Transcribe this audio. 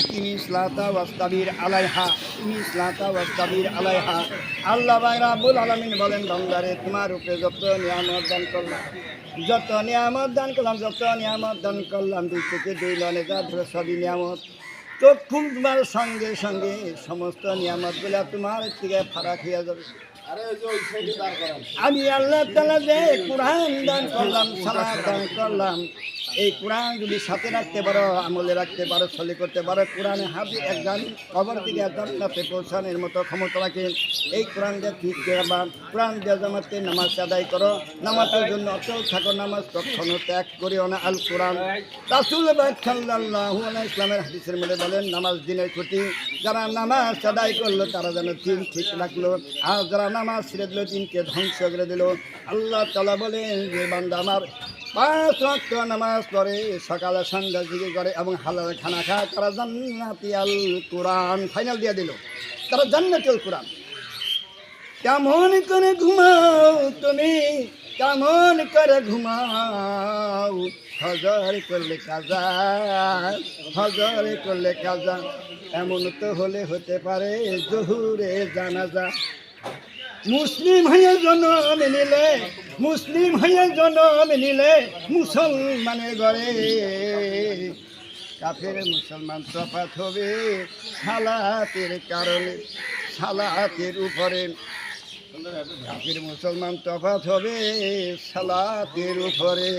আকিমি ইসলাতা ওয়াস্তাবির আলাইহা আকিমি ইসলাতা ওয়াস্তাবির আলাইহা। আল্লাহ ভাই আলামিন বলেন বান্দারে তোমার উপরে যত নিয়ামত দান করলাম যত নিয়ামত দান করলাম যত নিয়ামত দান করলাম দুই থেকে দুই লনে যা ধরে সবই নিয়ামত। তো তোমার সঙ্গে সঙ্গে সমস্ত নিয়ামতগুলো তোমার থেকে ফারাক হয়ে যাবে। আমি আল্লাহ তালা যে কোরআন দান করলাম সালাদ দান করলাম এই কোরআন যদি সাথে রাখতে পারো, আমলে রাখতে পারো ছলে করতে পারো, কোরআনে হাতে একজন, কবর দিকে জান্নাতে পৌঁছানোর মতো ক্ষমতা রাখে। এই কোরআন দিয়ে ঠিক বা কোরআন দিয়ে জামাতে নামাজ আদায় করো। নামাজের জন্য অচল থাকো নামাজ কখনো ত্যাগ করিও না আল কোরআন রাসুল আলাইহি ইসলামের হাদিসের মধ্যে বলেন, নামাজ দিনের ক্ষতি। যারা নামাজ আদায় করল, তারা যেন দিন ঠিক রাখল। আর যারা নামাজ ছেড়ে দিল, দিনকে ধ্বংস করে দিল। আল্লাহ তালা বলেন, যে বান্দা আমার পাঁচ রক্ত নামাজ পড়ে, সকালে সন্ধ্যা দিকে করে এবং হালাল খানা খায়। তারা জান্নাতি আল কোরআন ফাইনাল দিয়ে দিল। তারা জান্নাতি আল কোরআন। কেমন করে ঘুমাও তুমি? কেমন করে ঘুমাও? হজর করলে কাজা, হজর করলে কাজা। এমন তো হলে হতে পারে জহুরে জানাজা। মুসলিম হয়ে জন্ম নিলে মুসলিম হইয়া জন্ম নিলে মুসলমানের ঘরে। কাফের মুসলমান তফাত হবে সালাতের কারণে, সালাতের উপরে। কাফের মুসলমান তফাত হবে সালাতের উপরে।